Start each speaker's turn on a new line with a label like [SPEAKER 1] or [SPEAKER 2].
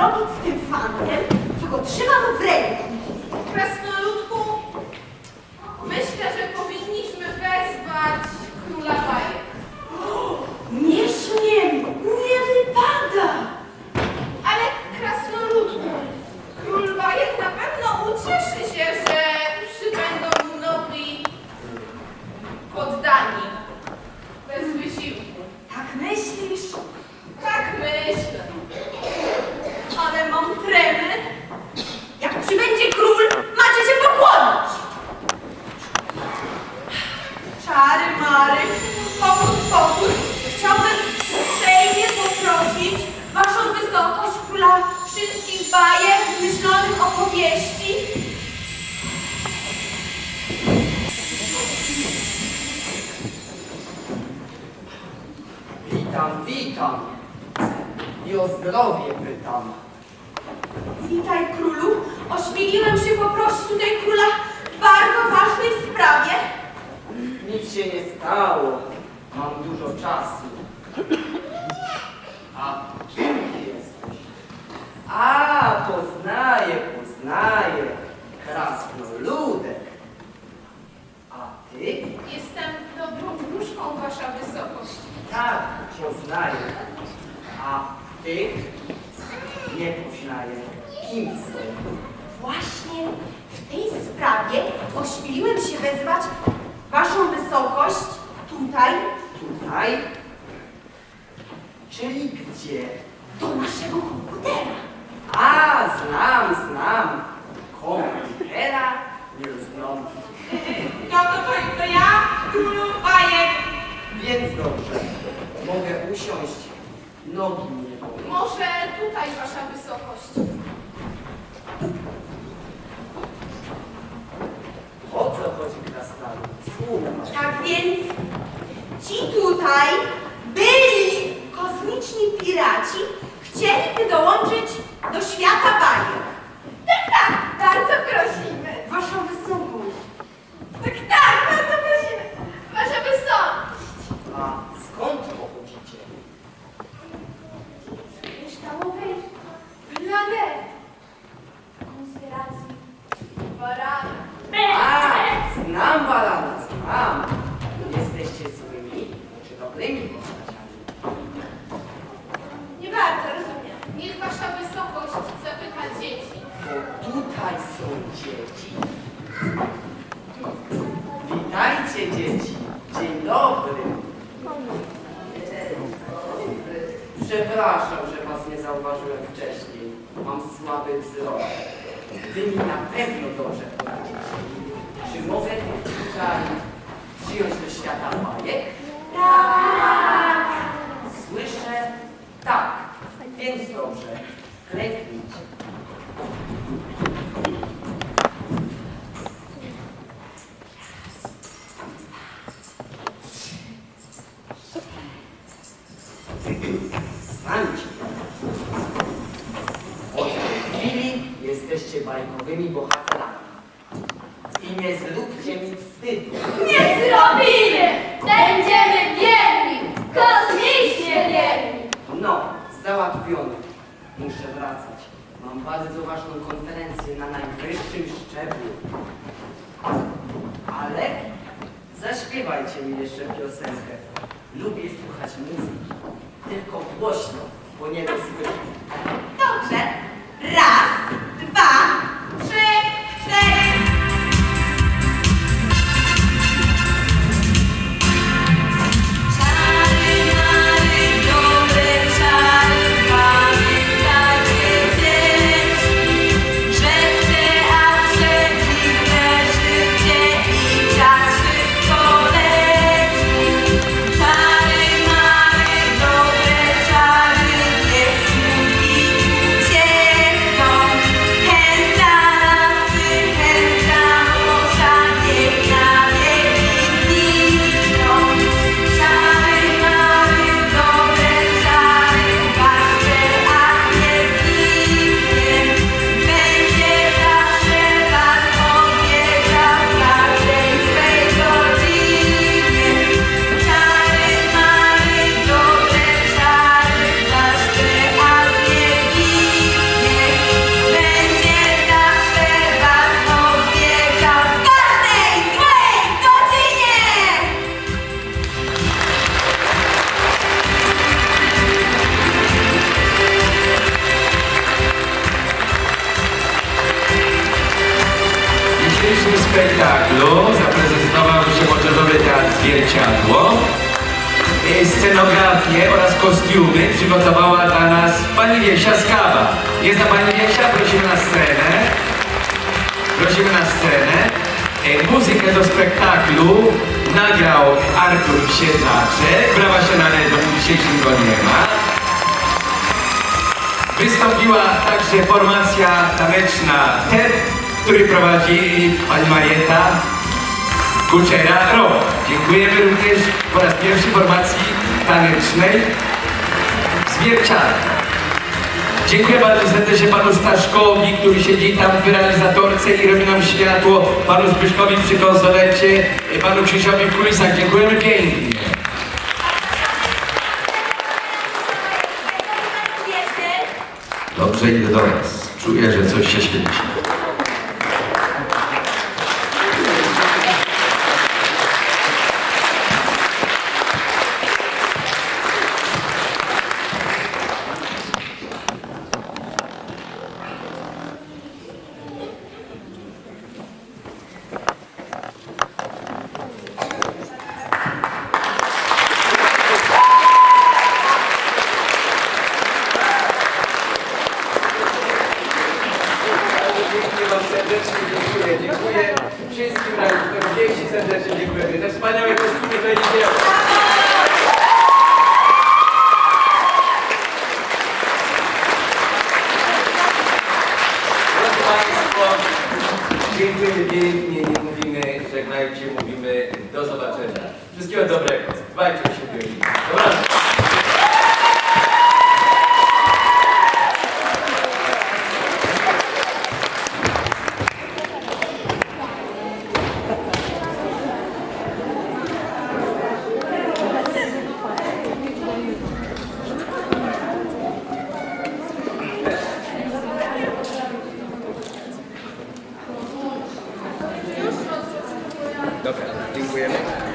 [SPEAKER 1] zrobić z tym fankiem, co go trzymam w ręku.
[SPEAKER 2] Witam, witam. I o zdrowie pytam.
[SPEAKER 1] Witaj królu. Ośmieliłem się poprosić tutaj króla w bardzo ważnej sprawie.
[SPEAKER 2] Nic się nie stało. Mam dużo czasu. A kim ty jesteś? A, poznaję, poznaję. Krasnoludek. A ty?
[SPEAKER 3] Jestem dobrą wróżką, wasza wysokość.
[SPEAKER 2] Poznaję. A ty? Nie poznaję. Kim są?
[SPEAKER 1] Właśnie w tej sprawie ośmieliłem się wezwać waszą wysokość tutaj
[SPEAKER 2] Tutaj? Czyli gdzie?
[SPEAKER 1] do naszego komputera.
[SPEAKER 2] A, znam, znam. Komputera nie znam.
[SPEAKER 1] To, to, to, to ja, królu bajek.
[SPEAKER 2] Więc dobrze. Mogę usiąść. Nogi mnie bolą.
[SPEAKER 3] Może tutaj, wasza wysokość.
[SPEAKER 2] O co chodzi krasnalud? Słuchaj.
[SPEAKER 1] Tak więc ci tutaj byli kosmiczni piraci, chcieliby dołączyć do świata bajek.
[SPEAKER 3] Tak, tak, bardzo prosimy.
[SPEAKER 1] Waszą wysokość.
[SPEAKER 3] Tak, tak, bardzo prosimy. Wasza wysokość.
[SPEAKER 2] A skąd pochodzicie?
[SPEAKER 3] Kryształowej planety. Konspiracji barana.
[SPEAKER 2] A, znam barana, znam. Jesteście złymi czy dobrymi postaciami?
[SPEAKER 3] Nie bardzo rozumiem. Niech wasza wysokość zapyta dzieci.
[SPEAKER 2] Bo tutaj są dzieci. Witajcie dzieci. Dzień dobry. Przepraszam, że was nie zauważyłem wcześniej. Mam słaby wzrok. Wy mi na pewno dobrze poradzicie. Czy mogę tutaj przyjąć do świata bajek? Tak. Słyszę tak. Więc dobrze. Klęknijcie. Jesteście bajkowymi bohaterami. I nie zróbcie mi wstydu.
[SPEAKER 4] Nie zrobimy! Będziemy wierni! Kosmicznie wierni!
[SPEAKER 2] No, załatwiony. Muszę wracać. Mam bardzo ważną konferencję na najwyższym szczeblu. Ale zaśpiewajcie mi jeszcze piosenkę. Lubię słuchać muzyki. Tylko głośno, bo nie rozsłyszę.
[SPEAKER 1] Dobrze.
[SPEAKER 5] Zwierciadło. E, Scenografię oraz kostiumy przygotowała dla nas pani Wiesia Skawa. Jest ta pani Wiesia? Prosimy na scenę. Prosimy na scenę. E, Muzykę do spektaklu nagrał Artur Siedlaczek. Brawa się należą, dzisiejszym go nie ma. Wystąpiła także formacja taneczna TED, który prowadzi pani Marieta Kuczera Rok. Dziękujemy również po raz pierwszy formacji tanecznej Zwierciadło. Dziękuję bardzo serdecznie panu Staszkowi, który siedzi tam w realizatorce i robi nam światło, panu Zbyszkowi przy konsolecie, panu Krzysiowi w kulisach. Dziękujemy pięknie. Dobrze, idę do was. Czuję, że coś się świeci. Dziękuję wam serdecznie, dziękuję, dziękuję wszystkim realizatorom, dzieci serdecznie dziękujemy. Te wspaniałe kostiumy to jest dzieło. Drodzy Państwo, dziękujemy pięknie, nie mówimy żegnajcie, mówimy. Do zobaczenia. Wszystkiego dobrego, dbajcie o dziękujemy.